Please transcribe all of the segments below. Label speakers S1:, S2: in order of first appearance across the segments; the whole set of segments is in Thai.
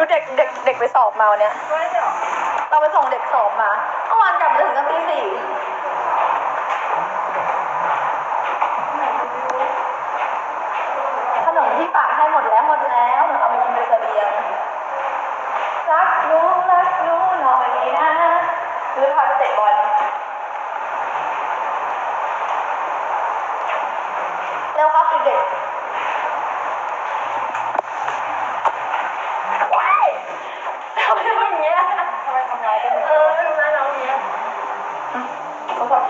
S1: ดูเด็กเด็กเด็กไปสอบมาวันเนี้ยเราไปส่งเด็กสอบมาเมื่อวานกลับมาถึงกันตีสี่ขนมที่ฝากให้หมดแล้วหมดแล้วหนูเอาไปกินเป็นเสบียงรักหนูรักหนูหน่อยนะคือพาไปเตะบอลเร็วครับเด็กๆ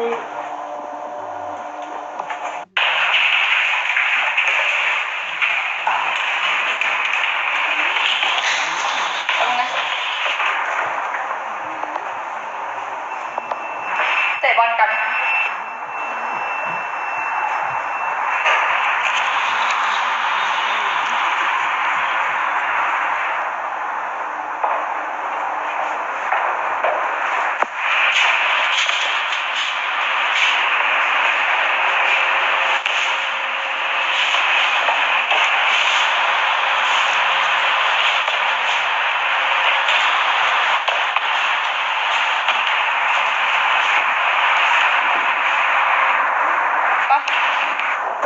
S1: เขาบอกดี ตรงนะเตะบอลกัน ปะ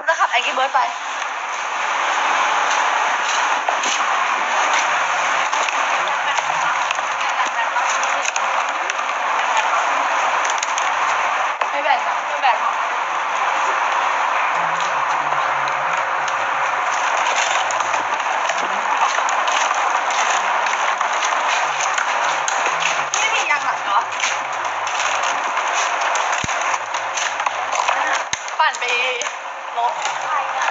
S1: จะขับไอ้กีเบิ ร์ดไปไม่แบ่งนะไม่แบ่งไม่มียางหลังเหรอปั่นไป รถครอะ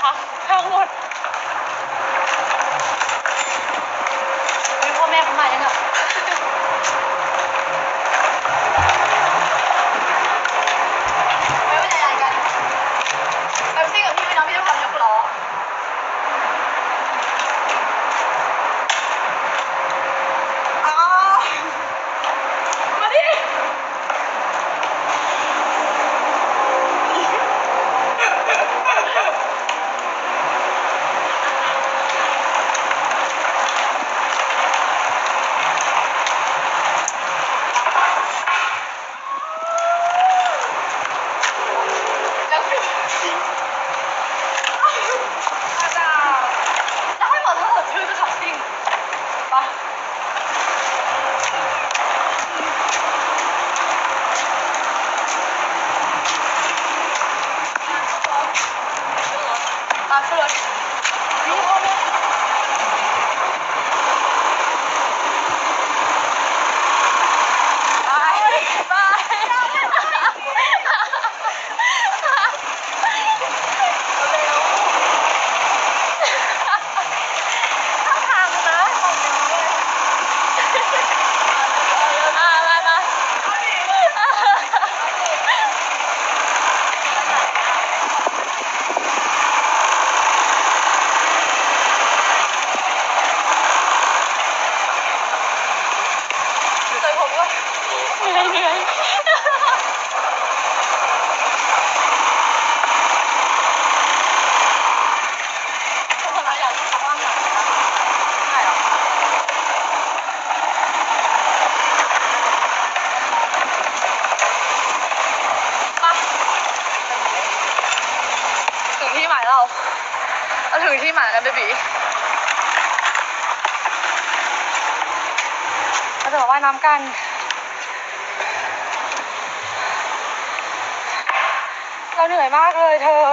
S1: พังทั้งหมดมีพ่อแม่เขามายังอะไม่เป็นไรกันไปซิ่งกับพี่ไปน้องพี่จะทำยกล้ออ้าวมาดิ แล้วคืออาจารย์แล้วให้หมดทั้งหมดชื่อจะขับซิ่งปะ ตามขึ้นรถนี่พ่อแม่ไปไปถ้าทางนะอ่ามามาใส่ผมก็เหนื่อยเหนื่อยคนเราอยากทำบ้างหนักนะใช่หรอ มาถึงที่หมายเราเอาถึงที่หมายแล้วเบบีเราจะมาว่ายน้ำกัน เราเหนื่อยมากเลยเธอ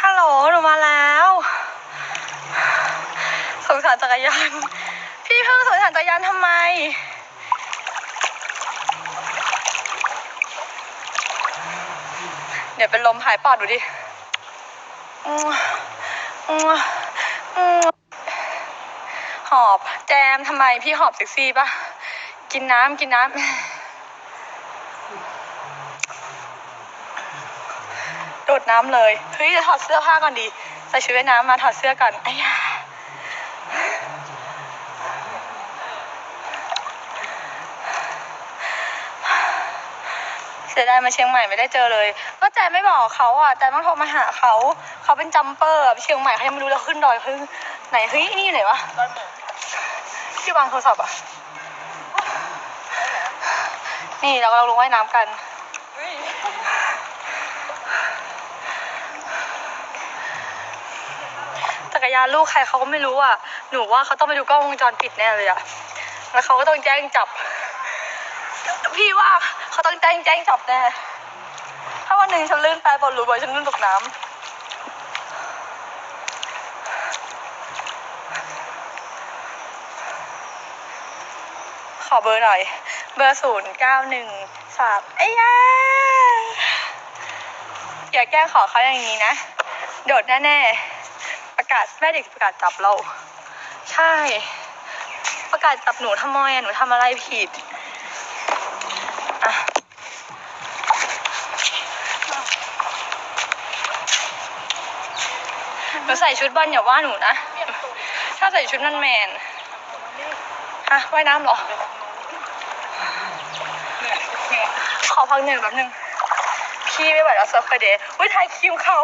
S1: ฮัลโหล หนูมาแล้ว สงสา รจักรยาน พี่เพิ่งสงสารจักรยานทำไม เดี๋ยวเป็นลมหายปอดดูดิอืมอืมอืมหอบแจมทำไมพี่หอบเซ็กซี่ปะกินน้ำกินน้ำโดดน้ำเลย เฮ้ยจะถอดเสื้อผ้าก่อนดี ใส่ชุดว่ายน้ำมาถอดเสื้อก่อนอ้ยา เสียดายมาเชียงใหม่ไม่ได้เจอเลย ก็แจไม่บอกเขาอะ แต่ต้องโทรมาหาเขา เขาเป็นจัมเปอร์เชียงใหม่เขายังไม่รู้เลยขึ้นดอยขึ้นไหนเฮ้ยนี่อยู่ไหนวะ
S2: ร้อยหมู
S1: ที่วางโทรศัพท์อะ นี่เรากำลังลงว่ายน้ำกันจักรยานลูกใครเขาก็ไม่รู้อะ หนูว่าเขาต้องไปดูกล้องวงจรปิดแน่เลยอะ แล้วเขาก็ต้องแจ้งจับ พี่ว่าเขาต้องแจ้งแจ้งจับแน่ ถ้าวันหนึ่งฉันลื่นไปบอลรู้ว่าฉันลื่นตกน้ำขอเบอร์หน่อย เบอร์ศูนย์เก้าหนึ่งสามไอ้ยาอย่าแกล้งขอเขาอย่างนี้นะ โดดแน่ๆ ประกาศแม่เด็กประกาศจับเรา ใช่ ประกาศจับหนูทำไมอะหนูทำอะไรผิด หนูใส่ชุดบอลอย่าว่าหนูนะ ถ้าใส่ชุดนั่นแมนฮะว่ายน้ำเหรอ ขอพักหนึ่งแป๊บหนึง พี่ไม่ไหวแล้วเซิร์ฟเคยเดย์อุ้ยถ่ายคิวเขา